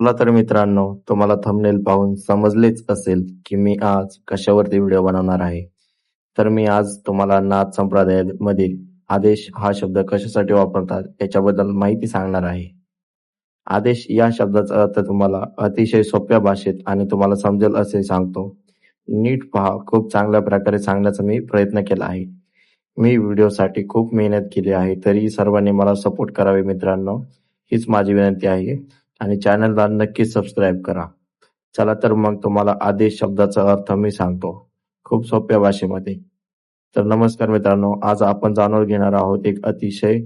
चला तर मित्रांनो तुम्हाला थंबनेल पाहून समजलेच असेल की मी आज कशावरती व्हिडिओ बनवणार आहे. तर मी आज तुम्हाला नाथ संप्रदायामध्ये आदेश हा शब्द कशासाठी वापरतात याच्याबद्दल माहिती सांगणार आहे. आदेश या शब्दाचा अर्थ तुम्हाला अतिशय सोप्या भाषेत आणि तुम्हाला समजेल असे सांगतो. नीट पहा खूप चांगल्या प्रकारे सांगण्याचा मी प्रयत्न केला आहे. मी व्हिडिओसाठी खूप मेहनत केली आहे तरी सर्वांनी मला सपोर्ट करावे मित्रांनो. हीच माझी विनंती आहे. आणि चॅनलला नक्कीच सबस्क्राईब करा. चला तर मग तुम्हाला आदेश शब्दाचा अर्थ मी सांगतो. खूप सोप्या भाषेमध्ये. तर नमस्कार मित्रांनो आज आपण जाणून घेणार आहोत एक अतिशय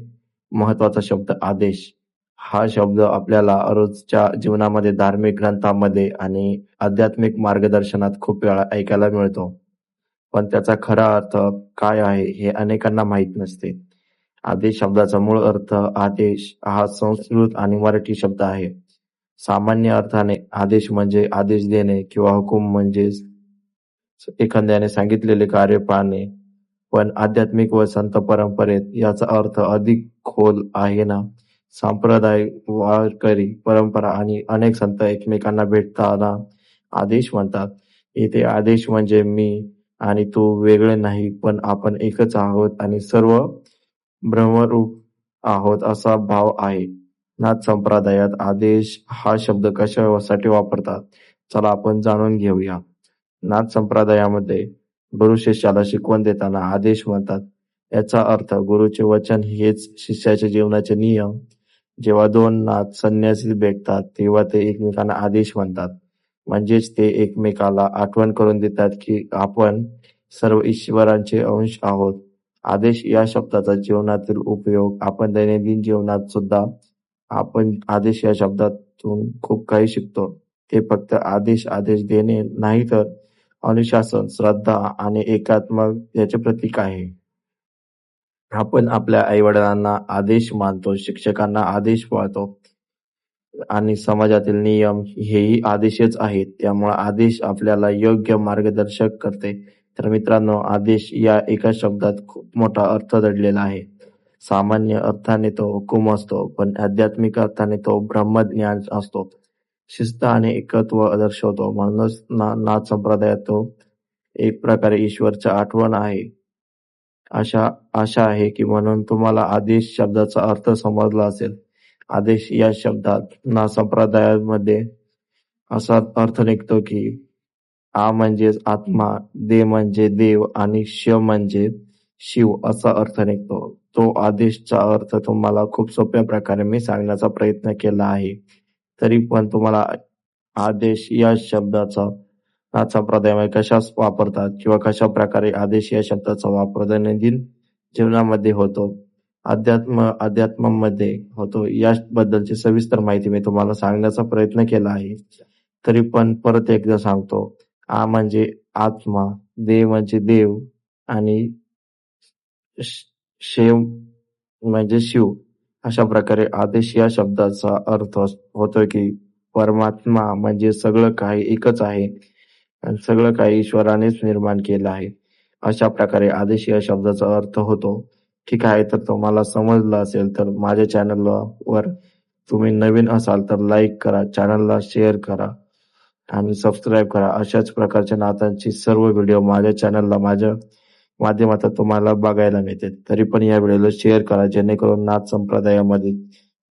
महत्त्वाचा शब्द आदेश. हा शब्द आपल्याला रोजच्या जीवनामध्ये धार्मिक ग्रंथामध्ये आणि आध्यात्मिक मार्गदर्शनात खूप वेळा ऐकायला मिळतो. पण त्याचा खरा अर्थ काय आहे हे अनेकांना माहीत नसते. आदेश शब्दाचा मूळ अर्थ आदेश हा संस्कृत आणि मराठी शब्द आहे. सामान्य अर्थाने आदेश म्हणजे आदेश देणे किंवा हुकूम म्हणजेच एखाद्याने सांगितलेले कार्य पाहणे. पण आध्यात्मिक व संत परंपरेत याचा अर्थ अधिक खोल आहे ना? संप्रदाय वारकरी परंपरा आणि अनेक संत एकमेकांना भेटताना आदेश म्हणतात. इथे आदेश म्हणजे मी आणि तू वेगळे नाही पण आपण एकच आहोत आणि सर्व ब्रह्मरूप आहोत असा भाव आहे. नाथ संप्रदायात आदेश हा शब्द कशासाठी वापरतात? चला आपण जाणून घेऊया. नाथ संप्रदायामध्ये गुरु शिष्याला शिकवण देताना आदेश म्हणतात. याचा अर्थ गुरुचे वचन हेच शिष्याचे जीवनाचे नियम. जेव्हा दोन नाथ संन्यासी भेटतात तेव्हा ते एकमेकांना आदेश म्हणतात. म्हणजेच ते एकमेकाला आठवण करून देतात की आपण सर्व ईश्वरांचे अंश आहोत. आदेश या शब्दाचा जीवनातील उपयोग आपण दैनंदिन जीवनात सुद्धा आपण आदेश या शब्दातून खूप काही शिकतो. ते फक्त आदेश आदेश देणे नाही तर अनुशासन श्रद्धा आणि एकात्मक याचे प्रतीक आहे. आपण आपल्या आई वडिलांना आदेश मानतो शिक्षकांना आदेश पाळतो आणि समाजातील नियम हेही आदेशच आहेत. त्यामुळे आदेश आपल्याला योग्य मार्गदर्शक करते. तर मित्रांनो आदेश या एका शब्दात खूप मोठा अर्थ दडलेला आहे. सामान्य अर्थाने तो हुकुम असतो पण आध्यात्मिक अर्थाने तो ब्रह्मज्ञान असतो. शिस्त आणि एकत्व दर्शवतो. म्हणूनच ना नाथ संप्रदायात तो एक प्रकारे ईश्वरचा आठवण आहे. अशा आशा आहे की म्हणून तुम्हाला आदेश शब्दाचा अर्थ समजला असेल. आदेश या शब्दात ना संप्रदायामध्ये असा अर्थ निघतो की आ म्हणजे आत्मा दे म्हणजे देव आणि श म्हणजे शिव असा अर्थ निघतो. तो आदेशचा अर्थ तुम्हाला खूप सोप्या प्रकारे मी सांगण्याचा प्रयत्न केला आहे. तरी पण तुम्हाला आदेश या शब्दाचा याचा संप्रदायामध्ये कशाच वापरतात किंवा कशा प्रकारे आदेश या शब्दाचा वापर दैनंदिन जीवनामध्ये होतो अध्यात्म अध्यात्मामध्ये होतो याबद्दलची सविस्तर माहिती मी तुम्हाला सांगण्याचा प्रयत्न केला आहे. तरी पण परत एकदा सांगतो. आ म्हणजे आत्मा देव म्हणजे देव आणि शेव म्हणजे शिव अशा प्रकारे आदेश या शब्दाचा अर्थ होतो की परमात्मा म्हणजे सगळं काही एकच आहे आणि सगळं काही ईश्वरानेच निर्माण केलं आहे. अशा प्रकारे आदेश या शब्दाचा अर्थ होतो ठीक आहे तर तुम्हाला समजलं असेल तर माझ्या चॅनलवर वर तुम्ही नवीन असाल तर लाईक करा चॅनलला शेअर करा आणि सबस्क्राईब करा. अशाच प्रकारच्या नातांची सर्व व्हिडिओ माझ्या चॅनलला माझ्या माध्यमातून तुम्हाला बघायला मिळते. तरी पण या व्हिडिओला शेअर करा जेणेकरून नाथ संप्रदायामध्ये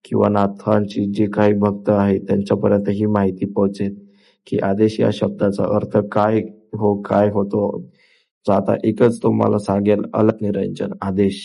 किंवा नाथांची जे काही भक्त आहेत त्यांच्यापर्यंत ही माहिती पोहोचेल की आदेश या शब्दाचा अर्थ काय हो काय होतो. आता एकच तुम्हाला सांगेल अलग निरंजन आदेश.